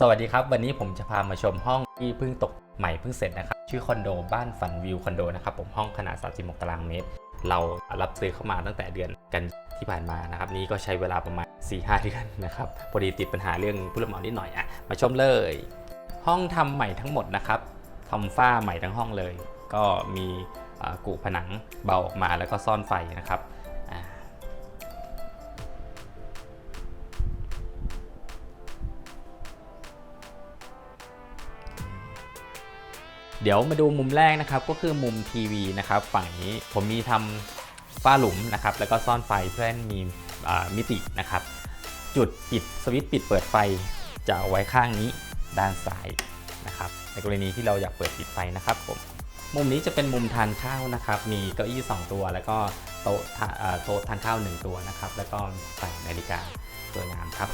สวัสดีครับ วันนี้ผมจะพามาชมห้องที่เพิ่งตกใหม่เพิ่งเสร็จนะครับ ชื่อคอนโดบ้านฝันวิวคอนโดนะครับผมห้องขนาด 36 ตารางเมตร เรารับซื้อเข้ามาตั้งแต่เดือนกันที่ผ่านมานะครับนี่ก็ใช้เวลาประมาณ 4-5 เดือนนะครับพอดีติดปัญหาเรื่องผู้รับเหมานิดหน่อยอะมาชมเลย ห้องทำใหม่ทั้งหมดนะครับทำฝ้าใหม่ทั้งห้องเลย ก็มีกุผนังเบาออกมาแล้วก็ซ่อนไฟนะครับ เดี๋ยวมาดูมุมแรกนะครับก็คือมุมทีวีนะครับฝั่งนี้ผมมีทำฝ้าหลุมนะครับแล้วก็ซ่อนไฟเพื่อให้มีมิตินะครับ จุดปิดสวิตช์ปิดเปิดไฟจะเอาไว้ข้างนี้ด้านซ้ายนะครับในกรณีที่เราอยากเปิดปิดไฟนะครับผมมุมนี้จะเป็นมุมทานข้าวนะครับ มีเก้าอี้2ตัว แล้วก็โต๊ะทาอ่าโต๊ะทานข้าว 1 ตัวนะครับ แล้วก็ใส่นาฬิกาสวยงามครับ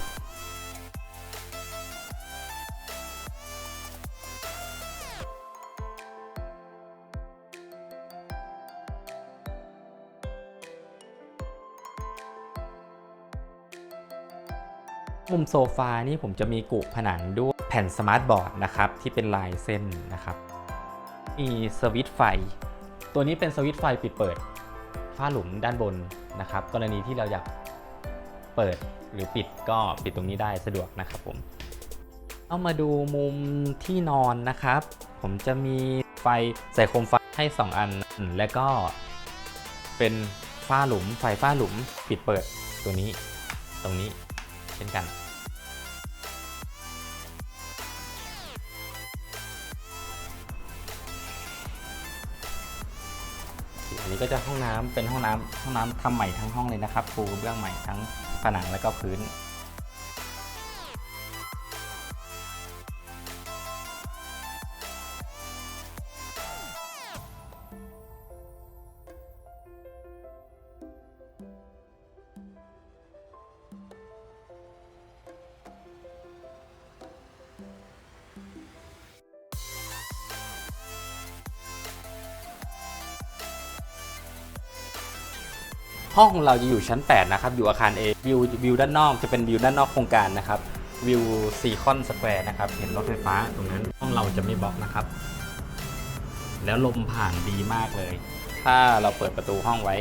มุมโซฟานี่ผมจะมีกุผนังด้วยแผ่นสมาร์ทบอร์ดนะครับที่เป็นลายเส้นนะครับมีสวิตช์ไฟ ตัวนี้เป็นสวิตช์ไฟปิดเปิดฝ้าหลุมด้านบนนะครับ กรณีที่เราอยากเปิดหรือปิดก็ปิดตรงนี้ได้สะดวกนะครับผมเอามาดูมุมที่นอนนะครับ ผมจะมีไฟใส่โคมไฟให้ 2 อัน แล้วก็เป็นฝ้าหลุมไฟฝ้าหลุมปิดเปิดตัวนี้ตรงนี้ เช่นกันอันนี้ก็จะห้องน้ำเป็นห้องน้ำห้องน้ำทำใหม่ทั้งห้องเลยนะครับปูเบื้องใหม่ทั้งผนังและก็พื้น ห้องของเราจะอยู่ชั้น 8 นะครับ อยู่อาคาร A วิววิวด้านนอกจะเป็นวิวด้านนอกโครงการนะครับ วิวซีคอนสแควร์นะครับ เห็นรถไฟฟ้าตรงนั้น ห้องเราจะไม่บล็อกนะครับ แล้วลมผ่านดีมากเลย ถ้าเราเปิดประตูห้องไว้